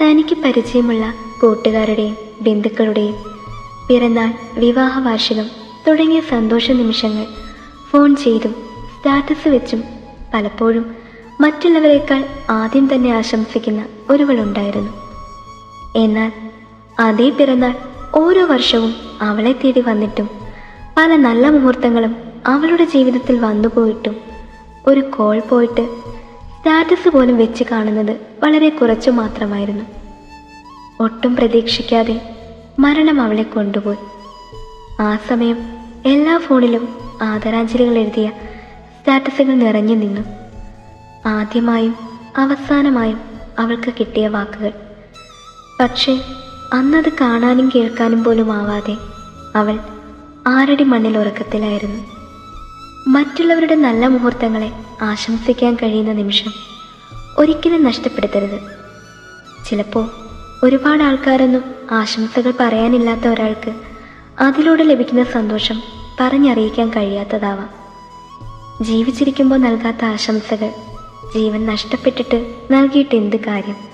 തനിക്ക് പരിചയമുള്ള കൂട്ടുകാരുടെയും ബന്ധുക്കളുടെയും പിറന്നാൾ വിവാഹ വാർഷികം തുടങ്ങിയ സന്തോഷ നിമിഷങ്ങൾ ഫോൺ ചെയ്തും സ്റ്റാറ്റസ് വെച്ചും പലപ്പോഴും മറ്റുള്ളവരെക്കാൾ ആദ്യം തന്നെ ആശംസിക്കുന്ന ഒരുവളുണ്ടായിരുന്നു. എന്നാൽ അതേ പിറന്നാൾ ഓരോ വർഷവും അവളെ തേടി വന്നിട്ടും പല നല്ല മുഹൂർത്തങ്ങളും അവളുടെ ജീവിതത്തിൽ വന്നുപോയിട്ടും ഒരു കോൾ പോയിട്ട് സ്റ്റാറ്റസ് പോലും വെച്ച് കാണുന്നത് വളരെ കുറച്ചു മാത്രമായിരുന്നു. ഒട്ടും പ്രതീക്ഷിക്കാതെ മരണം അവളെ കൊണ്ടുപോയി. ആ സമയം എല്ലാ ഫോണിലും ആദരാഞ്ജലികൾ എഴുതിയ സ്റ്റാറ്റസുകൾ നിറഞ്ഞു നിന്നു. ആദ്യമായും അവസാനമായും അവൾക്ക് കിട്ടിയ വാക്കുകൾ. പക്ഷേ അന്നത് കാണാനും കേൾക്കാനും പോലും ആവാതെ അവൾ ആരടി മണ്ണിൽ ഉറക്കത്തിലായിരുന്നു. മറ്റുള്ളവരുടെ നല്ല മുഹൂർത്തങ്ങളെ ആശംസിക്കാൻ കഴിയുന്ന നിമിഷം ഒരിക്കലും നഷ്ടപ്പെടുത്തരുത്. ചിലപ്പോൾ ഒരുപാട് ആൾക്കാരൊന്നും ആശംസകൾ പറയാനില്ലാത്ത ഒരാൾക്ക് അതിലൂടെ ലഭിക്കുന്ന സന്തോഷം പറഞ്ഞറിയിക്കാൻ കഴിയാത്തതാവാം. ജീവിച്ചിരിക്കുമ്പോൾ നൽകാത്ത ആശംസകൾ ജീവൻ നഷ്ടപ്പെട്ടിട്ട് നൽകിയിട്ട് എന്ത് കാര്യം?